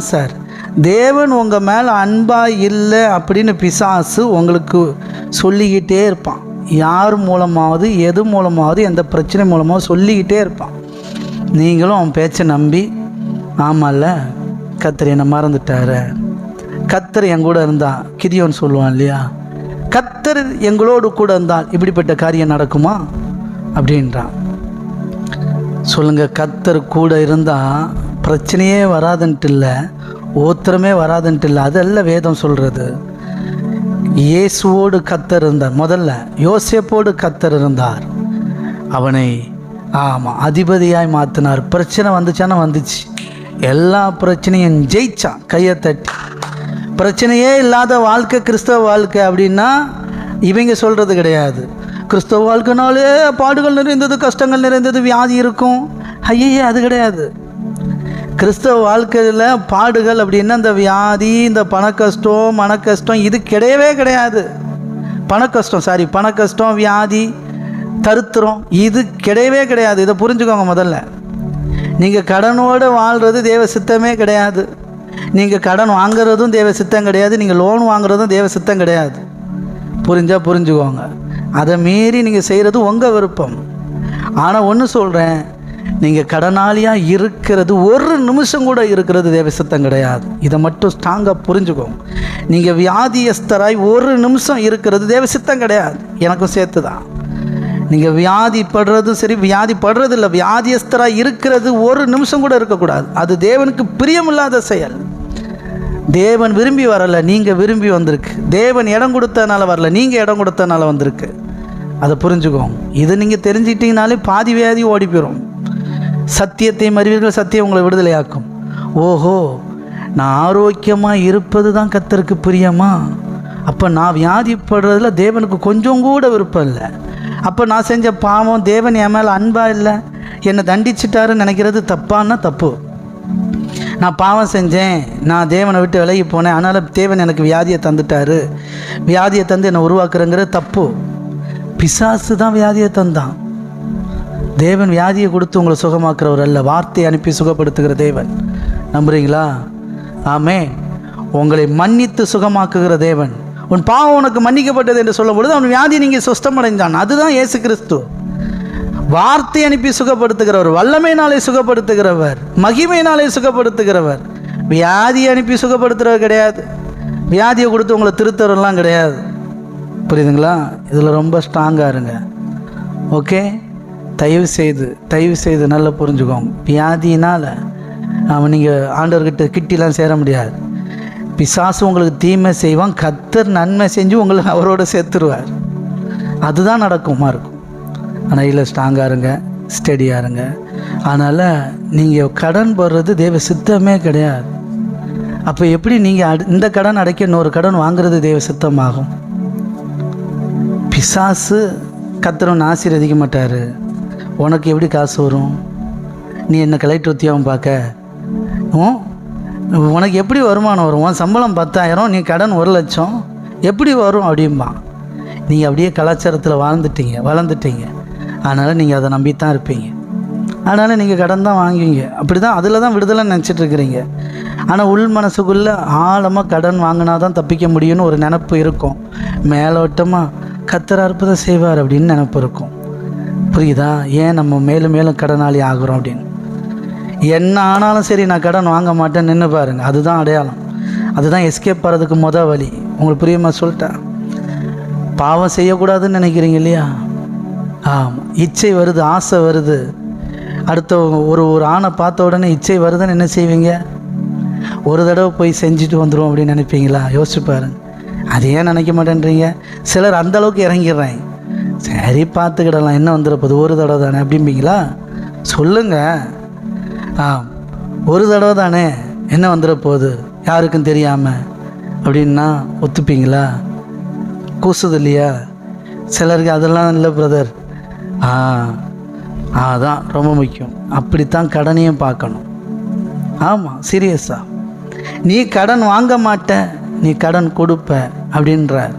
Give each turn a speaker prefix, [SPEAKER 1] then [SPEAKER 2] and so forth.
[SPEAKER 1] Sir. தேவன் உங்கள் மேலே அன்பாக இல்லை அப்படின்னு பிசாசு உங்களுக்கு சொல்லிக்கிட்டே இருப்பான். யார் மூலமாவது எது மூலமாவது எந்த பிரச்சனை மூலமாவது சொல்லிக்கிட்டே இருப்பான். நீங்களும் அவன் பேச்சை நம்பி ஆமாம்ல கத்தர் என்னை மறந்துட்டாரு. கத்தர் என் கூட இருந்தா கிதியோன்னு சொல்லுவான் இல்லையா? கத்தர் எங்களோடு கூட இருந்தால் இப்படிப்பட்ட காரியம் நடக்குமா? அப்படின்றான். சொல்லுங்கள் கத்தர் கூட இருந்தால் பிரச்சனையே வராதுன்ட்டு இல்லை ஓத்திரமே வராதுன்ட்டு இல்லை அதல்ல வேதம் சொல்கிறது இயேசுவோடு கத்தர் இருந்தார். முதல்ல யோசேப்போடு கத்தர் இருந்தார். அவனை ஆமாம் அதிபதியாய் மாற்றினார் பிரச்சனை வந்துச்சானா வந்துச்சு. எல்லா பிரச்சனையும் ஜெயிச்சான் கையை தட்டி. பிரச்சனையே இல்லாத வாழ்க்கை கிறிஸ்தவ வாழ்க்கை அப்படின்னா இவங்க சொல்கிறது கிடையாது. கிறிஸ்தவ வாழ்க்கைனாலே பாடுகள் நிறைந்தது கஷ்டங்கள் நிறைந்தது வியாதி இருக்கும். ஐயே அது கிடையாது. கிறிஸ்தவ வாழ்க்கையில் பாடுகள் அப்படின்னா இந்த வியாதி இந்த பண கஷ்டம் மன கஷ்டம் இது கிடையவே கிடையாது. பண கஷ்டம் சாரி பண கஷ்டம் வியாதி தருத்திரம் இது கிடையவே கிடையாது. இதை புரிஞ்சுக்கோங்க முதல்ல. நீங்கள் கடனோடு வாழ்கிறது தேவ சித்தமே கிடையாது. நீங்கள் கடன் வாங்குறதும் தேவ சித்தம் கிடையாது. நீங்கள் லோன் வாங்குறதும் தேவ சித்தம் கிடையாது. புரிஞ்சால் புரிஞ்சுக்கோங்க. அதை மீறி நீங்கள் செய்கிறது உங்கள் விருப்பம். ஆனால் ஒன்று சொல்கிறேன் நீங்கள் கடனாளியாக இருக்கிறது ஒரு நிமிஷம் கூட இருக்கிறது தேவசத்தம் கிடையாது. இதை மட்டும் ஸ்ட்ராங்காக புரிஞ்சுக்கோங்க நீங்கள் வியாதியஸ்தராய் ஒரு நிமிஷம் இருக்கிறது தேவசித்தம் கிடையாது. எனக்கும் சேர்த்து தான் நீங்கள் வியாதி படுறதும் சரி வியாதி படுறது இல்லை வியாதியஸ்தராக இருக்கிறது ஒரு நிமிஷம் கூட இருக்கக்கூடாது. அது தேவனுக்கு பிரியமில்லாத செயல். தேவன் விரும்பி வரலை நீங்கள் விரும்பி வந்திருக்கு. தேவன் இடம் கொடுத்தனால வரல நீங்கள் இடம் கொடுத்தனால வந்திருக்கு. அதை புரிஞ்சுக்கோங்க இதை நீங்கள் தெரிஞ்சிட்டிங்கனாலே பாதி வியாதி ஓடி போயிடும் சத்தியத்தையும் அறிவீர்கள் சத்தியம் உங்களை விடுதலையாக்கும். ஓஹோ நான் ஆரோக்கியமாக இருப்பது தான் கத்தருக்கு பிரியமா? அப்போ நான் வியாதிப்படுறதுல தேவனுக்கு கொஞ்சம் கூட விருப்பம் இல்லை. அப்போ நான் செஞ்ச பாவம் தேவன் என் மேலே அன்பாக இல்லை. என்னை தண்டிச்சிட்டாருன்னு நினைக்கிறது தப்பான்னா தப்பு. நான் பாவம் செஞ்சேன் நான் தேவனை விட்டு விலகி போனேன் அதனால் தேவன் எனக்கு வியாதியை தந்துட்டாரு. வியாதியை தந்து என்னை உருவாக்குறங்கிறது தப்பு. பிசாசு தான் வியாதியை தந்தான். தேவன் வியாதியை கொடுத்து உங்களை சுகமாக்குறவர் அல்ல. வார்த்தையை அனுப்பி சுகப்படுத்துகிற தேவன். நம்புறீங்களா? ஆமே உங்களை மன்னித்து சுகமாக்குகிற தேவன். உன் பாவம் உனக்கு மன்னிக்கப்பட்டது என்று சொல்லும் பொழுது அவன் வியாதி நீங்கள் சுஸ்தமடைந்தான் அதுதான் இயேசு கிறிஸ்து. வார்த்தை அனுப்பி சுகப்படுத்துகிறவர் வல்லமையினாலே சுகப்படுத்துகிறவர் மகிமையினாலே சுகப்படுத்துகிறவர். வியாதி அனுப்பி சுகப்படுத்துகிறவர் கிடையாது. வியாதியை கொடுத்து உங்களை திருத்தரெல்லாம் கிடையாது. புரியுதுங்களா? இதில் ரொம்ப ஸ்ட்ராங்காக இருங்க. ஓகே தயவு செய்து தயவு செய்து நல்லா புரிஞ்சுக்கோங்க. வியாதினால் அவன் நீங்கள் ஆண்டவர்கிட்ட கிட்டிலாம் சேர முடியாது. பிசாசு உங்களுக்கு தீமை செய்வான் கத்தர் நன்மை செஞ்சு உங்களை அவரோட சேர்த்துருவார். அதுதான் நடக்குமா இருக்கும் ஆனால் இல்லை ஸ்ட்ராங்காக இருங்க ஸ்டடியாக இருங்க. அதனால் நீங்கள் கடன் போடுறது தேவ சித்தமே கிடையாது. அப்போ எப்படி நீங்கள் அடு இந்த கடன் அடைக்க இன்னொரு கடன் வாங்குறது தேவ சித்தமாகும்? பிசாசு கத்திரவன் ஆசீர்வதிக்க மாட்டார். உனக்கு எப்படி காசு வரும்? நீ என்ன கலெக்டர் உத்தியோகம் பார்க்க? உனக்கு எப்படி வருமானம் வரும்? உன் சம்பளம் பத்தாயிரம் நீ கடன் ஒரு லட்சம். எப்படி வரும் அப்படிம்பான் நீங்கள் அப்படியே கலாச்சாரத்தில் வாழ்ந்துட்டீங்க வளர்ந்துட்டீங்க. அதனால் நீங்கள் அதை நம்பி தான் இருப்பீங்க. அதனால் நீங்கள் கடன் தான் வாங்குவீங்க. அப்படி தான் அதில் தான் விடுதலை நினச்சிட்டு இருக்கிறீங்க. ஆனால் உள் மனசுக்குள்ளே ஆழமாக கடன் வாங்கினா தான் தப்பிக்க முடியும்னு ஒரு நினப்பு இருக்கும். மேலோட்டமாக கத்தர் அற்புதம் செய்வார் அப்படின்னு நினப்பு இருக்கும். புரியுதா? ஏன் நம்ம மேலும் மேலும் கடனாளி ஆகிறோம் அப்படின்னு. என்ன ஆனாலும் சரி நான் கடன் வாங்க மாட்டேன் நின்று பாருங்க. அதுதான் அடையாளம். அதுதான் எஸ்கேப் பண்ணுறதுக்கு முத வழி. உங்களுக்கு புரியுமா? சொல்லிட்டேன். பாவம் செய்யக்கூடாதுன்னு நினைக்கிறீங்க இல்லையா? ஆமாம் இச்சை வருது ஆசை வருது. அடுத்த ஒரு ஒரு ஆணை பார்த்த உடனே இச்சை வருதுன்னு என்ன செய்வீங்க? ஒரு தடவை போய் செஞ்சுட்டு வந்துடும் அப்படின்னு நினைப்பீங்களா? யோசிச்சு பாருங்க. அது ஏன் நினைக்க மாட்டேன்றீங்க? சிலர் அந்த அளவுக்கு இறங்கிடுறாங்க. சரி பார்த்துக்கிடலாம். என்ன வந்துட போகுது? ஒரு தடவை தானே அப்படிம்பீங்களா? சொல்லுங்கள் ஆ ஒரு தடவை தானே. என்ன வந்துட போகுது? யாருக்கும் தெரியாமல் அப்படின்னா ஒத்துப்பீங்களா? கூசுது இல்லையா? சிலருக்கு அதெல்லாம் இல்லை பிரதர் ஆ அதான் ரொம்ப முக்கியம். அப்படித்தான் கடனையும் பார்க்கணும். ஆமாம் சீரியஸா நீ கடன் வாங்க மாட்ட. நீ கடன் கொடுப்ப அப்படின்றார்.